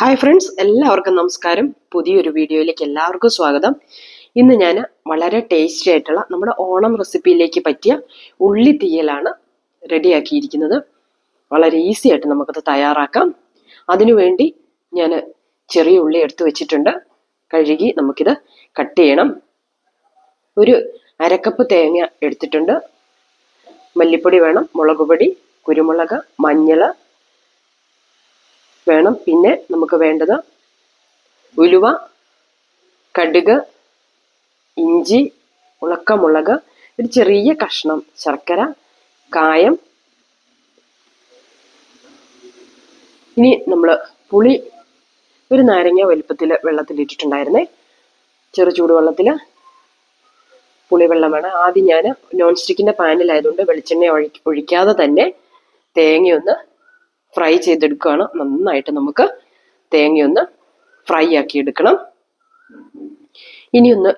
Hi friends എല്ലാവർക്കും നമസ്കാരം. പുതിയൊരു വീഡിയോയിലേക്ക് എല്ലാവർക്കും സ്വാഗതം. ഇന്ന് ഞാൻ വളരെ ടേസ്റ്റി ആയിട്ടുള്ള നമ്മുടെ ഓണം റെസിപ്പിയിലേക്ക് പറ്റിയ ഉള്ളി തീയലാണ് റെഡിയാക്കിയിരിക്കുന്നത്. വളരെ ഈസി ആയിട്ട് നമുക്കത് തയ്യാറാക്കാം. അതിനുവേണ്ടി ഞാൻ ചെറിയ ഉള്ളി എടുത്തു വെച്ചിട്ടുണ്ട്. കഴുകി നമുക്കിത് കട്ട് ചെയ്യണം. ഒരു അരക്കപ്പ് തേങ്ങ എടുത്തിട്ടുണ്ട്. മല്ലിപ്പൊടി വേണം മുളക് പൊടി കുരുമുളക് മഞ്ഞൾ വേണം. പിന്നെ നമുക്ക് വേണ്ടത് ഉലുവ കടുക് ഇഞ്ചി ഉണക്കമുളക് ഒരു ചെറിയ കഷ്ണം ശർക്കര കായം. ഇനി നമ്മൾ പുളി ഒരു നാരങ്ങ വലിപ്പത്തിൽ വെള്ളത്തിലിട്ടിട്ടുണ്ടായിരുന്നേ ചെറു ചൂടുവെള്ളത്തിൽ പുളിവെള്ളമാണ് ആദ്യം ഞാൻ നോൺ സ്റ്റിക്കിന്റെ പാനിലായതുകൊണ്ട് വെളിച്ചെണ്ണ ഒഴിക്കാതെ തന്നെ തേങ്ങയൊന്ന് ഫ്രൈ ചെയ്തെടുക്കുകയാണ്. നന്നായിട്ട് നമുക്ക് തേങ്ങയൊന്ന് ഫ്രൈ ആക്കി എടുക്കണം ഇനിയൊന്ന്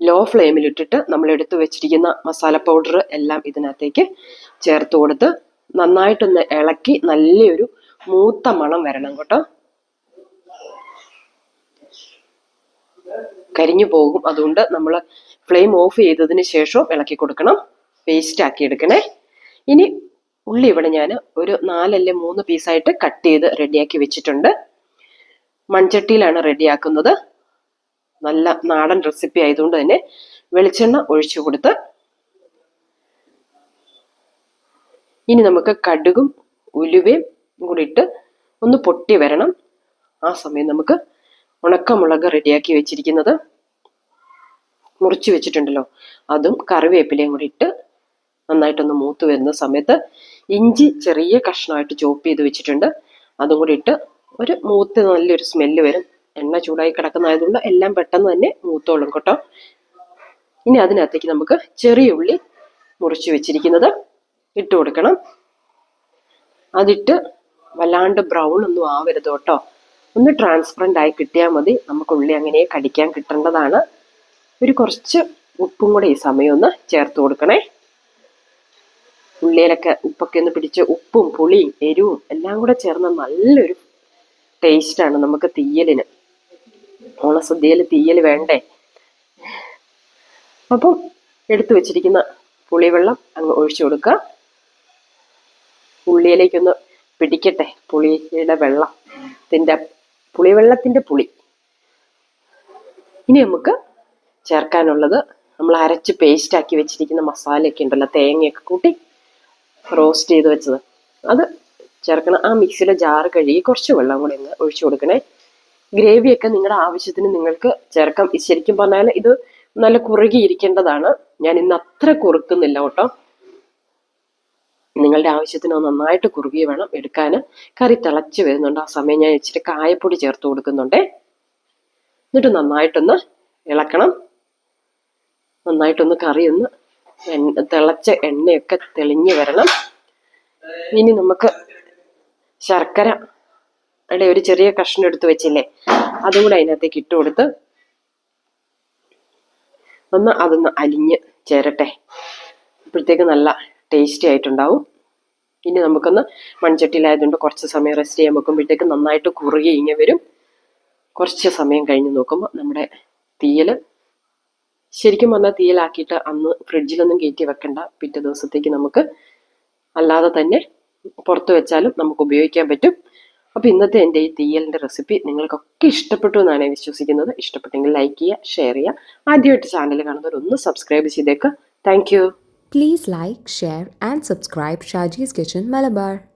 ലോ ഫ്ലെയിമിലിട്ടിട്ട് നമ്മൾ എടുത്തു വെച്ചിരിക്കുന്ന മസാല പൗഡർ എല്ലാം ഇതിനകത്തേക്ക് ചേർത്ത് കൊടുത്ത് നന്നായിട്ടൊന്ന് ഇളക്കി നല്ലൊരു മൂത്ത മണം വരണം കേട്ടോ. കരിഞ്ഞു പോകും. അതുകൊണ്ട് നമ്മൾ ഫ്ലെയിം ഓഫ് ചെയ്തതിന് ശേഷം ഇളക്കി കൊടുക്കണം. പേസ്റ്റ് ആക്കി എടുക്കണേ. ഇനി ഉള്ളി ഇവിടെ ഞാൻ ഒരു നാലല്ലേ മൂന്ന് പീസായിട്ട് കട്ട് ചെയ്ത് റെഡിയാക്കി വെച്ചിട്ടുണ്ട്. മൺചട്ടിയിലാണ് റെഡിയാക്കുന്നത് നല്ല നാടൻ റെസിപ്പി ആയതുകൊണ്ട് തന്നെ വെളിച്ചെണ്ണ ഒഴിച്ചു കൊടുത്ത് ഇനി നമുക്ക് കടുകും ഉലുവയും കൂടി ഇട്ട് ഒന്ന് പൊട്ടി വരണം. ആ സമയം നമുക്ക് ഉണക്കമുളക് റെഡിയാക്കി വെച്ചിരിക്കുന്നത്. മുറിച്ചു വെച്ചിട്ടുണ്ടല്ലോ. അതും കറിവേപ്പിലയും കൂടി ഇട്ട് നന്നായിട്ടൊന്ന് മൂത്ത് വരുന്ന സമയത്ത് ഇഞ്ചി ചെറിയ കഷ്ണമായിട്ട് ചോപ്പ് ചെയ്ത് വെച്ചിട്ടുണ്ട്. അതും കൂടി ഇട്ട് ഒരു മൂത്ത് നല്ലൊരു സ്മെല്ല് വരും. എണ്ണ ചൂടായി കിടക്കുന്നതായതുകൊണ്ട് എല്ലാം പെട്ടെന്ന് തന്നെ മൂത്തോളും കേട്ടോ. ഇനി അതിനകത്തേക്ക് നമുക്ക് ചെറിയ ഉള്ളി മുറിച്ച് വെച്ചിരിക്കുന്നത് ഇട്ട് കൊടുക്കണം. അതിട്ട് വല്ലാണ്ട് ബ്രൗൺ ഒന്നും ആവരുത് കേട്ടോ. ഒന്ന് ട്രാൻസ്പെറന്റ് ആയി കിട്ടിയാൽ മതി. നമുക്ക് ഉള്ളി അങ്ങനെ കടിക്കാൻ കിട്ടേണ്ടതാണ്. ഒരു കുറച്ച് ഉപ്പും കൂടെ ഈ സമയം ഒന്ന് ചേർത്ത് കൊടുക്കണേ. ഉള്ളിയിലൊക്കെ ഉപ്പൊക്കെ ഒന്ന് പിടിച്ച് ഉപ്പും പുളിയും എരിവും എല്ലാം കൂടെ ചേർന്ന നല്ലൊരു ടേസ്റ്റാണ് നമുക്ക് തീയലിന്. ഓണസദ്യയിൽ തീയൽ വേണ്ടേ? അപ്പം എടുത്തു വെച്ചിരിക്കുന്ന പുളിവെള്ളം അങ്ങ് ഒഴിച്ചു കൊടുക്കുക. ഉള്ളിയിലേക്കൊന്ന് പിടിക്കട്ടെ പുളിയുടെ വെള്ളം. ത്തിന്റെ പുളിവെള്ളത്തിന്റെ പുളി. ഇനി നമുക്ക് ചേർക്കാനുള്ളത് നമ്മൾ അരച്ച് പേസ്റ്റാക്കി വെച്ചിരിക്കുന്ന മസാലയൊക്കെ ഉണ്ടല്ലോ തേങ്ങയൊക്കെ കൂട്ടി റോസ്റ്റ് ചെയ്ത് വെച്ചത്. അത് ചേർക്കണം ആ മിക്സിയിലെ ജാറ് കഴുകി കുറച്ച് വെള്ളം കൂടി ഇങ്ങ് ഒഴിച്ചു കൊടുക്കണേ. ഗ്രേവിയൊക്കെ നിങ്ങളുടെ ആവശ്യത്തിന് നിങ്ങൾക്ക് ചേർക്കാം. ശരിക്കും പറഞ്ഞാൽ ഇത് നല്ല കുറുകിയിരിക്കേണ്ടതാണ്. ഞാൻ ഇന്ന് അത്ര കുറുക്കുന്നില്ല കേട്ടോ. നിങ്ങളുടെ ആവശ്യത്തിന് നന്നായിട്ട് കുറുകി വേണം എടുക്കാൻ കറി തിളച്ച് വരുന്നുണ്ട്. ആ സമയം ഞാൻ ഇച്ചിരി കായപ്പൊടി ചേർത്ത് കൊടുക്കുന്നുണ്ടേ. എന്നിട്ട് നന്നായിട്ടൊന്ന് ഇളക്കണം. നന്നായിട്ടൊന്ന് കറി ഒന്ന് തിളച്ച എണ്ണയൊക്കെ തെളിഞ്ഞു വരണം. ഇനി നമുക്ക് ശർക്കര അവിടെ ഒരു ചെറിയ കഷ്ണം എടുത്തു വെച്ചില്ലേ അതും കൂടെ അതിനകത്തേക്ക് ഇട്ട് കൊടുത്ത് ഒന്ന് അതൊന്ന് അലിഞ്ഞ് ചേരട്ടെ. അപ്പോഴത്തേക്ക് നല്ല ടേസ്റ്റി ആയിട്ടുണ്ടാവും. ഇനി നമുക്കൊന്ന് മൺചട്ടിയിലായതുകൊണ്ട് കുറച്ച് സമയം റെസ്റ്റ് ചെയ്യാൻ വെക്കുമ്പോഴത്തേക്ക് നന്നായിട്ട് കുറുകി ഇങ്ങനെ വരും. കുറച്ച് സമയം കഴിഞ്ഞ് നോക്കുമ്പോൾ നമ്മുടെ തീയൽ ശരിക്കും പറഞ്ഞാൽ തീയലാക്കിയിട്ട് അന്ന് ഫ്രിഡ്ജിലൊന്നും കയറ്റി വെക്കണ്ട. പിറ്റേ ദിവസത്തേക്ക് നമുക്ക് അല്ലാതെ തന്നെ പുറത്ത് വെച്ചാലും നമുക്ക് ഉപയോഗിക്കാൻ പറ്റും. അപ്പോൾ ഇന്നത്തെ എന്റെ ഈ തീയലിന്റെ റെസിപ്പി നിങ്ങൾക്കൊക്കെ ഇഷ്ടപ്പെട്ടു എന്നാണ് വിശ്വസിക്കുന്നത്. ഇഷ്ടപ്പെട്ടെങ്കിൽ ലൈക്ക് ചെയ്യുക ഷെയർ ചെയ്യുക. ആദ്യമായിട്ട് ചാനൽ കാണുന്നവർ ഒന്ന് സബ്സ്ക്രൈബ് ചെയ്തേക്കുക thank you. Please like share and subscribe Shaji's kitchen Malabar.